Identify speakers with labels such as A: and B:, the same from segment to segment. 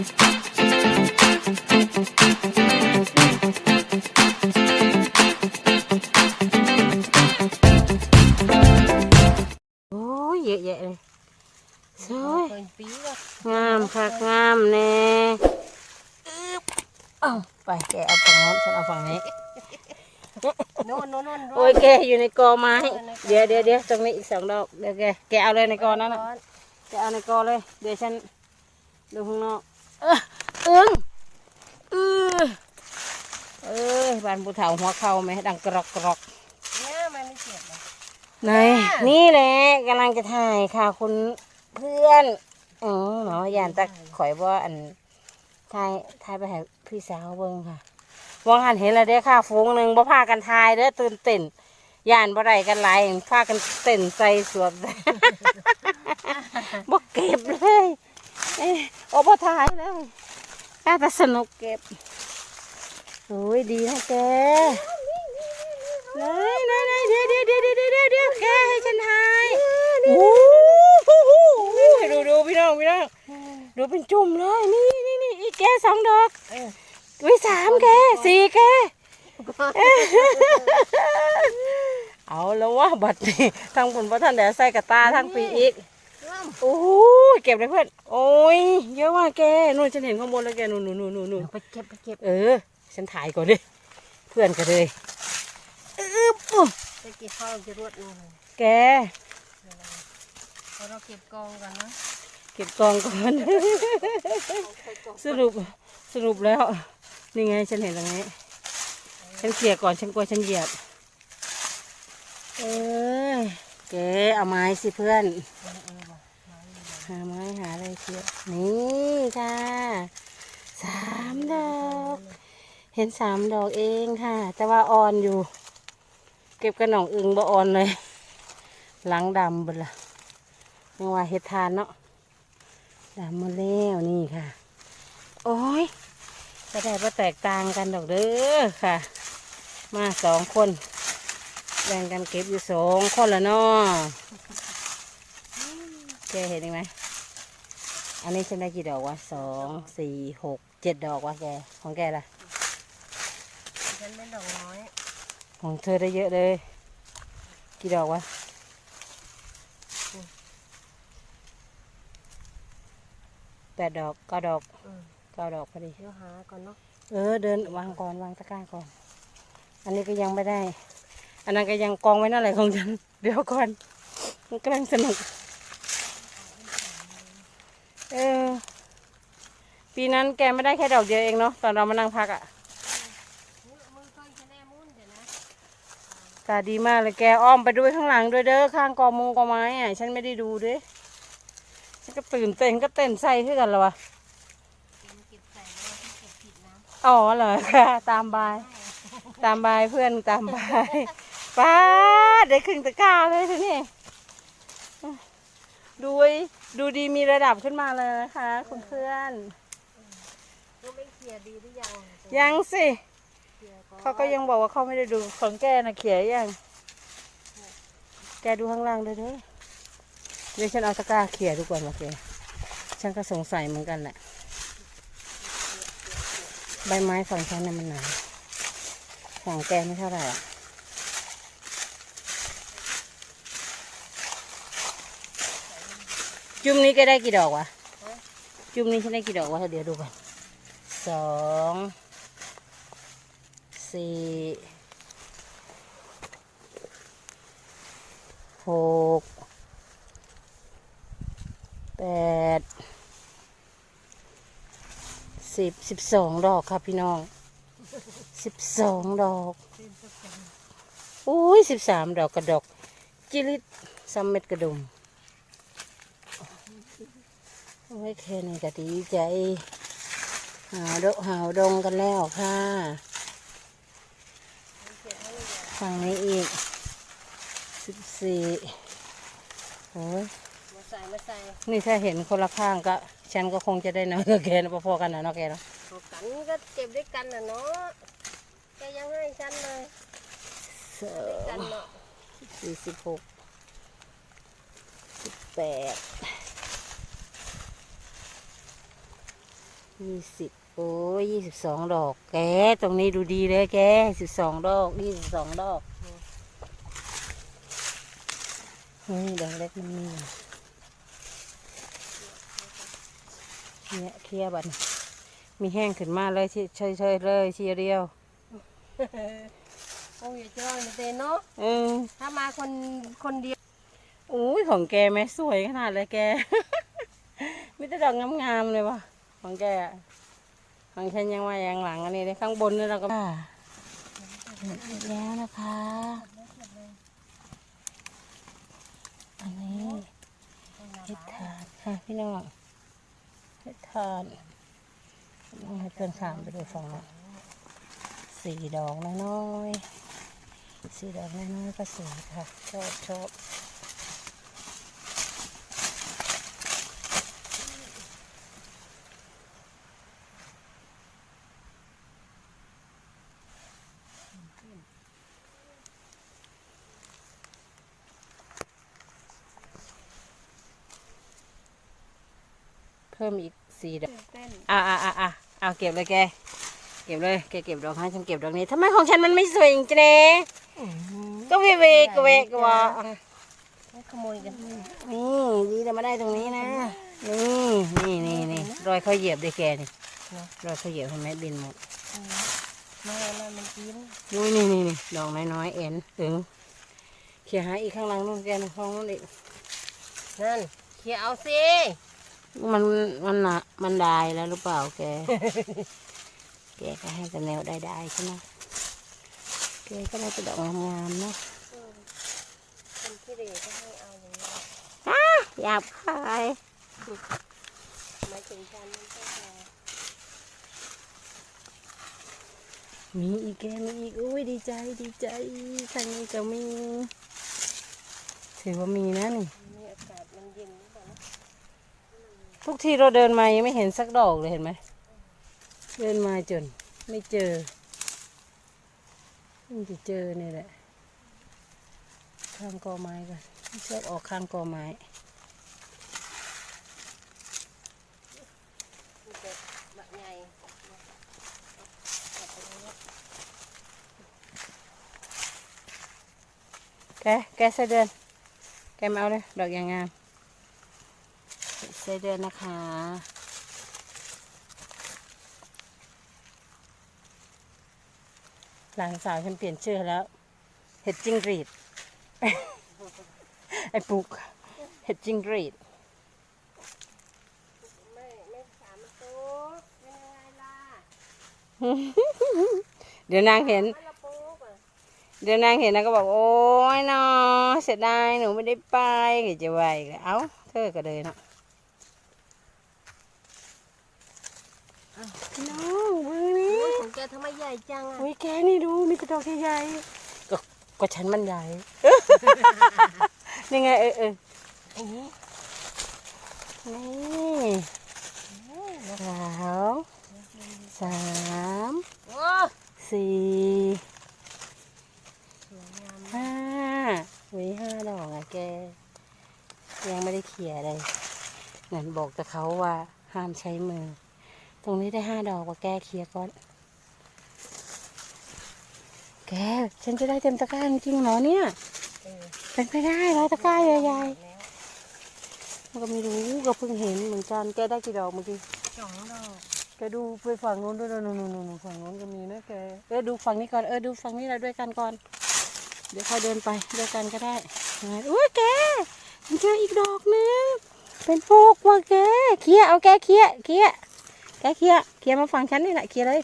A: โอ้ยเยอะแยะเลยสวย
B: เปิดปีแล้ว
A: งามคักงามแน่อึ๊บเอ้าไปแกเอาฝั่งโน้นฉันเอาฝั่งนี้
B: โน่นโน่นโน่น
A: โอ้ยแกอยู่ในกอไม้ เดี๋ยวเดี๋ยวเดี๋ยวตรงนี้อีกสองดอก เดี๋ยวแกแกเอาเลยในกอนั้นน่ะแกเอาในกอเลย เดี๋ยวฉันดูข้างนอก เอออึ้งเออเอ้ยบานปูเถาหัวเข่าไหมดังกรอกกรอก
B: เนี่ยมันไม่เจ็บหรอก
A: ไหนนี่แหละกำลังจะถ่ายค่ะคุณเพื่อนอ๋อเนาะยานตะข่อยว่าอันถ่ายถ่ายไปให้พี่สาวเบิ่งค่ะวางหันเห็นแล้วเด้อค่ะฟูงหนึ่งบ่พากันถ่ายเด้อตื่นเต้นยานบ่ได้กันหลายพากันเต้นใส่สวมบ่เก็บเลยเอ้ยโอ้ บ่ถ่ายเลยแค่แต่สนุกเก็บโอ้ยดีนะแกไหนไหนไหนเดี๋ยวเดี๋ยวเดี๋ยวเดี๋ยวเดี๋ยวเดี๋ยวแกให้ฉันถ่ายโอ้โหดูดูพี่น้องพี่น้องดูเป็นจุ่มเลยนี่นี่นี่อีกแกสองดอกวิสามแกสี่แกเอาแล้วว่าบัดนี้ทั้งผลพระท่านเดี๋ยวใส่กระตาทั้งปีอีกโอ้เก็บเลยเพื่อน โอ้ยเยอะว่ากแกนู่นฉันเห็นข้างบนแล้วแกนู่นนู่นนู่นนู่น
B: ไปเก็บไปเก็บ
A: เออ ฉันถ่ายก่อนดิเพื่อนกันเลยอึ๊บอุ๊ย
B: ไปเก็บข้าวจะรวดนู่น
A: แก
B: พอเราเก็บกองกันนะ
A: เก็บกองก่อนสรุปสรุปแล้วนี่ไงฉันเห็นตรงนี้ฉันเขี่ยก่อนฉันกลัวฉันเหยียบเอ้ยแกเอาไม้สิเพื่อนหาไม้หาอะไรเขี่ยนี่ค่ะสามดอก เห็นสามดอกเองค่ะ แต่ว่าอ่อนอยู่ เก็บกระหน่องอึงบ่อ่อนเลย หลังดำเบดละยังว่าเห็ดทานเนาะดำมาแล้วนี่ค่ะ โอ้ยจะได้มาแตกต่างกันดอกเด้อค่ะ มาสองคน แบ่งกันเก็บอยู่สองคนละเนาะแกเห็นไหม อันนี้ฉันได้กี่ดอกวะสองสี่หกเจ็ดดอกวะแก ของแกล่ะ
B: ฉันไม่ดอกน้อย
A: ของเธอได้เยอะเลย กี่ดอกวะแปดดอกเก้าดอก
B: อืม
A: เก้าดอกพอดี
B: เดี๋ยวหาก่อนเนาะ
A: เออเดินวางก่อนวางตะกร้าก่อน อันนี้ก็ยังไม่ได้ อันนั้นก็ยังกองไว้นั่นแหละของฉัน เดี๋ยวก่อนมันกำลังสนุก เออ ปีนั้นแกไม่ได้แค่ดอกเดียวเองเนาะตอนเรามานั่งพักอะ่ะ
B: มือมือเคยชะแนมุนเดี๋ยวนะ
A: ตาดีมากเลยแกอ้อมไปด้วยข้างหลังด้วยเด้อข้างกอมงกอไม้อะฉันไม่ได้ดูเด้ฉันก็ตื่นเต้นก็เต้นใส่ขึ้นกันแล้ววะ
B: เก็บเก็บใส่แล้วที่เก็บผิดนะ
A: อ๋อเหรอค่ะตามบาย ตามบายเพื่อนตามบายป้าดได้ครึ่งตะกร้าเลยทีนี่ดูไว้ ดูดีมีระดับขึ้นมาเลยนะคะคุณเพื่อน
B: ก็ไม่เคลียร์ดีหรือยัง
A: ยังสิ
B: เคลียร์ก่อน
A: เขาก็ยังบอกว่าเขาไม่ได้ดูของแกนะเขียยัง แกดูข้างล่างด้วยเด้อเดี๋ยวฉันเอาตะกร้าเขี่ยดูก่อนมาแกฉันก็สงสัยเหมือนกันแหละ ใบไม้ฝั่งฉันน่ะมันหนาฝั่งแกไม่เท่าไหร่อะ จุ่มนี้ก็ได้กี่ดอกวะ จุ่มนี้ฉันได้กี่ดอกวะเดี๋ยวดูก่อนสองสี่หกแปดสิบสิบสองดอกครับพี่น้องสิบสองดอกอุ้ยสิบสามดอกกระดอกจิลิตซัมเม็ดกระดุม โอ้ยแค่นี้ก็ดีใจหาวดกหาวดงกันแล้วค่ะฝั่งนี้อีกสิบสี่โอ้ย
B: มาใส่มาใส่
A: นี่ถ้าเห็นคนละข้างก็ ฉันก็คงจะได้น้อยกว่าแกนะพอๆกันนะเนาะแกเนาะ
B: เอากันก็เก็บด้วยกันนะเนาะแกยังให้ฉันเลย
A: สอ
B: ด้วยกัน
A: ง
B: เนาะ
A: สี่สิบหกสิบแปด ยี่สิบโอ้ยยี่สิบสองดอก แก ตรงนี้ดูดีเลยแกสิบสองดอกยี่สิบสองดอกนี่ดอกเล็กมันมีเนี่ยเคลียร์บัดนมีแห้งขึ้นมาเลยที่เฉยๆเลยทีเดียว
B: โอ้ยเจ้าเต้นเนาะ
A: เออ
B: ถ้ามาคนคนเดียว
A: อุ้ยของแกแม่สวยขนาดเลยแกมีแต่ดอกงามๆเลยวะ ของแกอะของฉันยังมาอย่างหลังอันนี้เลยข้างบนนี่เราก็เสร็จแล้วนะคะ อันนี้เห็ดทานค่ะพี่น้องเห็ดทานต้องให้เพื่อนข้ามไปดูฝั่งนู้นสี่ดอกน้อยๆสี่ดอกน้อยๆก็สวยค่ะ ชอบชอบ พิ่มอีกสี่ดอก
B: เต้น
A: อะอะอะอะเอาเก็บเลยแก เก็บเลยแกเก็บดอกให้ฉันเก็บดอกนี้ทำไมของฉันมันไม่สวยจริงๆเนี่ยก็เวเวกเวกวะ
B: ไม่ขโมยกัน
A: นี่ดีแต่มาได้ตรงนี้นะ นี่นี่นี่นี่รอยเขาเหยียบด้วยแกนี่รอยเขาเหยียบเห็นไหมบินหมด
B: มามามันกิน
A: นี่นี่นี่นี่ดอกน้อยๆเอ็นถึงเขี่ยหาอีกข้างหลังนู่นแกนะห้องนู่นอีก
B: นั่นเขี่ยเอาสิ
A: มันมันหนะมันได้แล้วหรือเปล่าแก แกก็ให้แต่แนวได้ได้ใช่ไหมแกก็ได้แต่ดอกงามๆเนาะ
B: คนที่เด็กก็ให้เอาอย่างนี้
A: อ้าหยาบคาย
B: หมายถึงฉันมันก็จะ
A: มีอีกแกมีอีกอุ้ยดีใจดีใจทางนี้ก็มี ถือว่ามีนะนี่
B: มีอากาศมันเย็นหรือเปล่านะ
A: ทุกทีเราเดินมายังไม่เห็นสักดอกเลยเห็นไหม เดินมาจน ไม่เจอเพิ่งจะเจอนี่แหละ ข้างกอไม้กันเชอบออกข้างกอไม้แก แกใส่เดือน แกมาเอาเลย ดอกอย่างงาม ใส่เดือนนะคะ หลานสาวฉันเปลี่ยนชื่อแล้ว เห็ดจิ้งรีด ไอ้ปุก เห็ดจิ้งรีด
B: เดี๋
A: ยวนางเห็น เดี๋ยวนางเห็นนางก็บอกโอ้ยนอเสียดายหนูไม่ได้ไปก็จะไหวเอ้าเธอก็เลยเนาะอ้าวพี่ น้องเบิ่งนี่
B: โอ้ยของแกทำไมใหญ่จังอะ
A: อุ้ยแกนี่ดูมีแต่ดอกใหญ่ๆก็ก็ฉันมันใหญ่นี่ไงเออเออ
B: อันนี้
A: นี่สองสาม
B: โอ้
A: สี่
B: สวยงาม
A: ห้าวิห้าดอกอะแก ยังไม่ได้เขี่ยเลยนั่นบอกกับเขาว่าห้ามใช้มือ ตรงนี้ได้ห้าดอกว่าแกเขี่ยก่อน แก ฉันจะได้เต็มตะกร้าจริงๆเหรอเนี่ย
B: เออ
A: เป็นไปได้ร้อยตะกร้าใหญ่
B: แล้ว
A: ๆมันก็ไม่รู้ก็เพิ่งเห็นเหมือนกันแกได้กี่ดอกเมื่อกี้
B: สองดอก
A: แกดูไปฝั่งนู้นด้วยนู่นนู่นนู่นฝั่งนู้นก็มีนะแกเออดูฝั่งนี้ก่อนเออดูฝั่งนี้เราด้วยกันก่อน เดี๋ยวค่อยเดินไปด้วยกันก็ได้ไหนอุ้ยแกมันเจออีกดอกนึงเป็นพวกว่ะแกเคลียร์เอาแกเคลียร์เคลียร์ แกเคลียเคลียมาฝั่งฉันนี่แหละเคลียเลย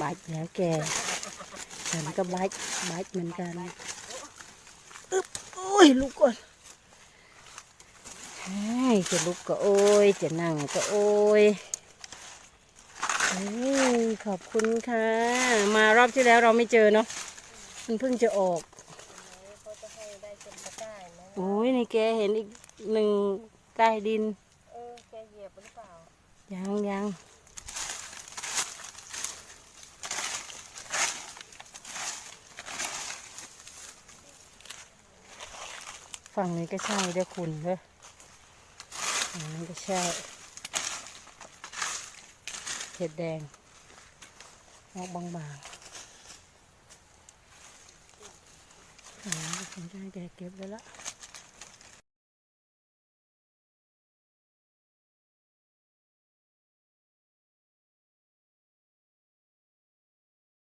A: บาดแล้วแกฉันก็บาดบาดเหมือนกันอึ๊บโอ้ยลุกก่อนใช่จะลุกก็โอ้ยจะนั่งก็โอ้ยอ้ยขอบคุณค่ะ มารอบที่แล้วเราไม่เจอเนาะมันเพิ่งจะออก โอ้ยนี่แกเห็นอีกหนึ่งใต้ดิน
B: เออแกเหยียบหรือเปล่า
A: ยังยังฝั่งนี้ก็ใช่เด้อคุณเด้อฝั่งนี้ก็ใช่เห็ดแดงออกบางๆฝั่งนี้ก็คงจะให้แกเก็บได้ละ